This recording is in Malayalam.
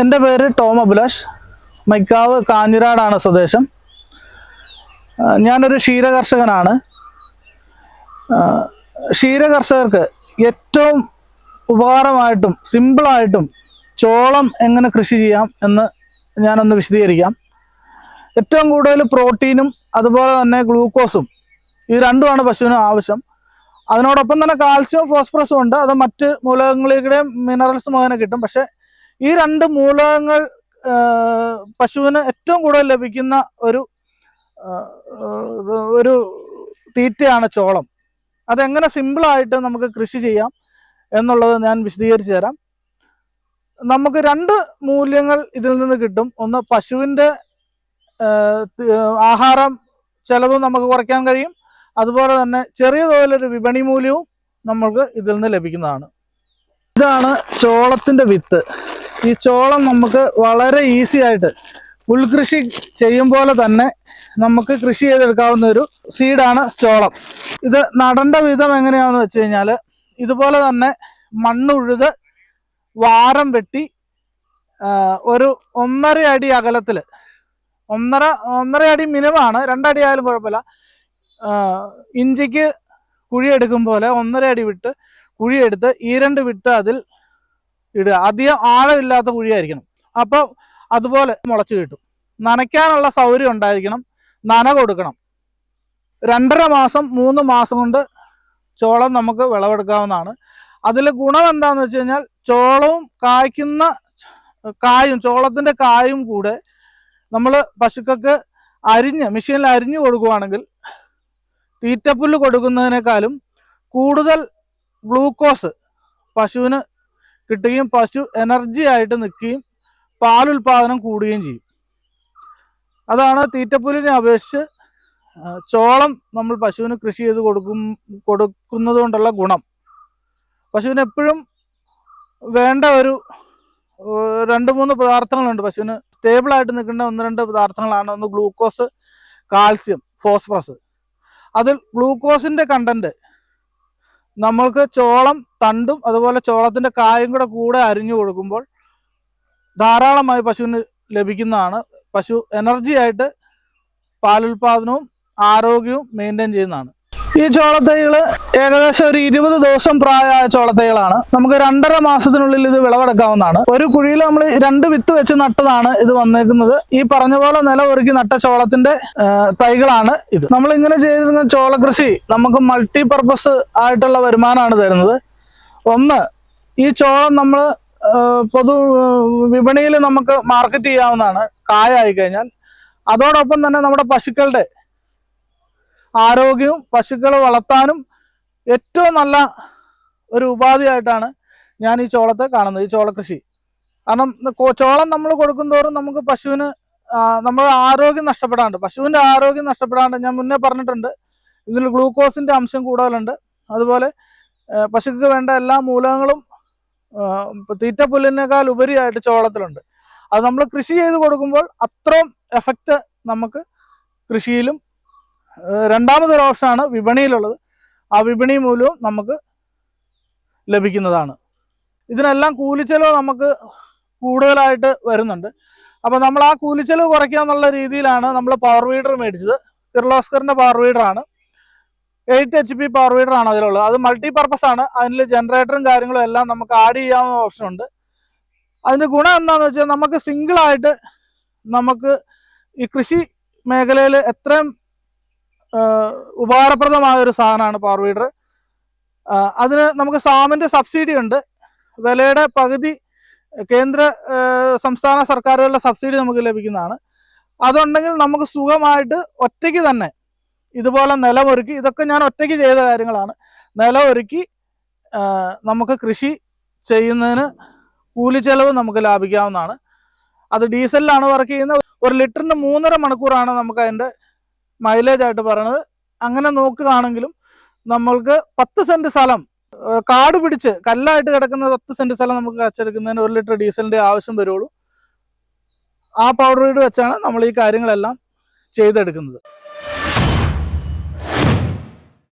എന്റെ പേര് ടോം അഭിലാഷ്. മൈക്കാവ് കാഞ്ഞിരാടാണ് സ്വദേശം. ഞാനൊരു ക്ഷീരകർഷകനാണ്. ക്ഷീരകർഷകർക്ക് ഏറ്റവും ഉപകാരമായിട്ടും സിമ്പിളായിട്ടും ചോളം എങ്ങനെ കൃഷി ചെയ്യാം എന്ന് ഞാനൊന്ന് വിശദീകരിക്കാം. ഏറ്റവും കൂടുതൽ പ്രോട്ടീനും അതുപോലെ തന്നെ ഗ്ലൂക്കോസും ഇത് രണ്ടുമാണ് പശുവിന് ആവശ്യം. അതിനോടൊപ്പം തന്നെ കാൽസ്യവും ഫോസ്ഫറസും ഉണ്ട്. അത് മറ്റ് മൂലകങ്ങളിലൂടെയും മിനറൽസ് മുഖേന കിട്ടും. പക്ഷെ ഈ രണ്ട് മൂലകങ്ങൾ പശുവിന് ഏറ്റവും കൂടുതൽ ലഭിക്കുന്ന ഒരു ഒരു തീറ്റയാണ് ചോളം. അതെങ്ങനെ സിമ്പിളായിട്ട് നമുക്ക് കൃഷി ചെയ്യാം എന്നുള്ളത് ഞാൻ വിശദീകരിച്ചു തരാം. നമുക്ക് രണ്ട് മൂല്യങ്ങൾ ഇതിൽ നിന്ന് കിട്ടും. ഒന്ന് പശുവിന്റെ ആഹാരം ചെലവ് നമുക്ക് കുറയ്ക്കാൻ കഴിയും. അതുപോലെ തന്നെ ചെറിയ തോതിലൊരു വിപണി മൂല്യവും നമ്മൾക്ക് ഇതിൽ നിന്ന് ലഭിക്കുന്നതാണ്. ഇതാണ് ചോളത്തിന്റെ വിത്ത്. ഈ ചോളം നമുക്ക് വളരെ ഈസി ആയിട്ട് പുൽകൃഷി ചെയ്യും പോലെ തന്നെ നമുക്ക് കൃഷി ചെയ്തെടുക്കാവുന്ന ഒരു സീഡാണ് ചോളം. ഇത് നടേണ്ട വിധം എങ്ങനെയാണെന്ന് വെച്ച് കഴിഞ്ഞാൽ ഇതുപോലെ തന്നെ മണ്ണുഴുത് വാരം വെട്ടി ഒരു ഒന്നര അടി അകലത്തിൽ ഒന്നര ഒന്നര അടി മിനിമമാണ് രണ്ടടി ആയാലും കുഴപ്പമില്ല. ഇഞ്ചിക്ക് കുഴിയെടുക്കും പോലെ ഒന്നര അടി വിട്ട് കുഴിയെടുത്ത് ഈ രണ്ട് വിട്ട് അതിൽ ഇടുക. അധികം ആഴമില്ലാത്ത കുഴിയായിരിക്കണം. അപ്പോൾ അതുപോലെ മുളച്ചു കിട്ടും. നനയ്ക്കാനുള്ള സൗകര്യം ഉണ്ടായിരിക്കണം. നന കൊടുക്കണം. രണ്ടര മാസം മൂന്ന് മാസം കൊണ്ട് ചോളം നമുക്ക് വിളവെടുക്കാവുന്നതാണ്. അതിൽ ഗുണം എന്താണെന്ന് വെച്ച് കഴിഞ്ഞാൽ ചോളവും കായ്ക്കുന്ന കായും ചോളത്തിന്റെ കായും കൂടെ നമ്മൾ പശുക്കൾക്ക് അരിഞ്ഞ് മെഷീനിൽ അരിഞ്ഞു കൊടുക്കുവാണെങ്കിൽ തീറ്റപ്പുല്ല് കൊടുക്കുന്നതിനേക്കാളും കൂടുതൽ ഗ്ലൂക്കോസ് പശുവിന് കിട്ടുകയും പശു എനർജി ആയിട്ട് നിൽക്കുകയും പാലുൽപാദനം കൂടുകയും ചെയ്യും. അതാണ് തീറ്റപ്പുലിനെ അപേക്ഷിച്ച് ചോളം നമ്മൾ പശുവിന് കൃഷി ചെയ്ത് കൊടുക്കും കൊടുക്കുന്നത് കൊണ്ടുള്ള ഗുണം. പശുവിന് എപ്പോഴും വേണ്ട ഒരു രണ്ട് മൂന്ന് പദാർത്ഥങ്ങളുണ്ട് പശുവിന്. സ്റ്റേബിൾ ആയിട്ട് നിൽക്കുന്ന ഒന്ന് രണ്ട് പദാർത്ഥങ്ങളാണ് ഒന്ന് ഗ്ലൂക്കോസ് കാൽസ്യം ഫോസ്ഫറസ്. അതിൽ ഗ്ലൂക്കോസിന്റെ കണ്ടന്റ് നമ്മൾക്ക് ചോളം തണ്ടും അതുപോലെ ചോളത്തിന്റെ കായും കൂടെ കൂടെ അരിഞ്ഞു കൊടുക്കുമ്പോൾ ധാരാളമായി പശുവിന് ലഭിക്കുന്നതാണ്. പശു എനർജി ആയിട്ട് പാലുൽപാദനവും ആരോഗ്യവും മെയിന്റെയിൻ ചെയ്യുന്നതാണ്. ഈ ചോളത്തൈകൾ ഏകദേശം ഒരു ഇരുപത് ദിവസം പ്രായമായ ചോളത്തൈകളാണ്. നമുക്ക് രണ്ടര മാസത്തിനുള്ളിൽ ഇത് വിളവെടുക്കാവുന്നതാണ്. ഒരു കുഴിയിൽ നമ്മൾ രണ്ട് വിത്ത് വെച്ച് നട്ടതാണ് ഇത് വന്നേക്കുന്നത്. ഈ പറഞ്ഞ പോലെ നില ഒരുക്കി നട്ട ചോളത്തിന്റെ തൈകളാണ് ഇത്. നമ്മൾ ഇങ്ങനെ ചെയ്തിരുന്ന ചോള കൃഷി നമുക്ക് മൾട്ടി പർപ്പസ് ആയിട്ടുള്ള വരുമാനമാണ് തരുന്നത്. ഒന്ന് ഈ ചോളം നമ്മൾ പൊതു വിപണിയിൽ നമുക്ക് മാർക്കറ്റ് ചെയ്യാവുന്നതാണ്. കായ കഴിഞ്ഞാൽ. അതോടൊപ്പം തന്നെ നമ്മുടെ പശുക്കളുടെ ആരോഗ്യവും പശുക്കളെ വളർത്താനും ഏറ്റവും നല്ല ഒരു ഉപാധിയായിട്ടാണ് ഞാൻ ഈ ചോളത്തെ കാണുന്നത് ഈ ചോളകൃഷി കാരണം ചോളം നമ്മൾ കൊടുക്കുന്തോറും നമുക്ക് പശുവിന് നമ്മൾ ആരോഗ്യം നഷ്ടപ്പെടാണ്ട് പശുവിന്റെ ആരോഗ്യം നഷ്ടപ്പെടാണ്ട് ഞാൻ മുന്നേ പറഞ്ഞിട്ടുണ്ട് ഇതിൽ ഗ്ലൂക്കോസിന്റെ അംശം കൂടുതലുണ്ട്. അതുപോലെ പശുക്ക് വേണ്ട എല്ലാ മൂലകങ്ങളും തീറ്റ പുല്ലിനേക്കാൾ തീറ്റപ്പുല്ലിനേക്കാൾ ഉപരിയായിട്ട് ചോളത്തിലുണ്ട്. അത് നമ്മൾ കൃഷി ചെയ്ത് കൊടുക്കുമ്പോൾ അത്രയും എഫക്റ്റ് നമുക്ക് കൃഷിയിലും രണ്ടാമതൊരു ഓപ്ഷനാണ് വിപണിയിലുള്ളത്. ആ വിപണി മൂലവും നമുക്ക് ലഭിക്കുന്നതാണ്. ഇതിനെല്ലാം കൂലിച്ചെലവ് നമുക്ക് കൂടുതലായിട്ട് വരുന്നുണ്ട്. അപ്പോൾ നമ്മൾ ആ കൂലിച്ചെലവ് കുറയ്ക്കുക എന്നുള്ള രീതിയിലാണ് നമ്മൾ പവർ വീഡർ മേടിച്ചത്. കിർലോസ്കറിന്റെ പവർ വീഡർ ആണ്. Eight H P power weeder ആണ് അതിലുള്ളത്. അത് മൾട്ടി പർപ്പസ് ആണ് അതിൽ ജനറേറ്ററും കാര്യങ്ങളും എല്ലാം നമുക്ക് ആഡ് ചെയ്യാവുന്ന ഓപ്ഷൻ ഉണ്ട്. അതിന്റെ ഗുണം എന്താണെന്ന് വെച്ചാൽ നമുക്ക് സിംഗിൾ ആയിട്ട് നമുക്ക് ഈ കൃഷി മേഖലയിൽ എത്രയും ഉപകാരപ്രദമായ ഒരു സാധനമാണ് പവർ വീഡർ അതിന് നമുക്ക് സാമിന്റെ സബ്സിഡി ഉണ്ട്. വിലയുടെ പകുതി കേന്ദ്ര സംസ്ഥാന സർക്കാരുകളുടെ സബ്സിഡി നമുക്ക് ലഭിക്കുന്നതാണ്. അതുണ്ടെങ്കിൽ നമുക്ക് സുഖമായിട്ട് ഒറ്റയ്ക്ക് തന്നെ ഇതുപോലെ നിലമൊരുക്കി ഇതൊക്കെ ഞാൻ ഒറ്റയ്ക്ക് ചെയ്ത കാര്യങ്ങളാണ്. നിലമൊരുക്കി നമുക്ക് കൃഷി ചെയ്യുന്നതിന് കൂലി ചെലവ് നമുക്ക് ലാഭിക്കാവുന്നതാണ്. അത് ഡീസലിലാണ് വർക്ക് ചെയ്യുന്നത്. ഒരു ലിറ്ററിന് മൂന്നര മണിക്കൂറാണ് നമുക്ക് അതിന്റെ മൈലേജ് ആയിട്ട് പറയണത്. അങ്ങനെ നോക്കുകയാണെങ്കിലും നമ്മൾക്ക് പത്ത് സെന്റ് സ്ഥലം കാട് പിടിച്ച് കല്ലായിട്ട് കിടക്കുന്ന പത്ത് സെന്റ് സ്ഥലം നമുക്ക് കച്ചെടുക്കുന്നതിന് ഒരു ലിറ്റർ ഡീസലിന്റെ ആവശ്യം വരുള്ളൂ ആ പൗഡർ വീട് വെച്ചാണ് നമ്മൾ ഈ കാര്യങ്ങളെല്ലാം ചെയ്തെടുക്കുന്നത്.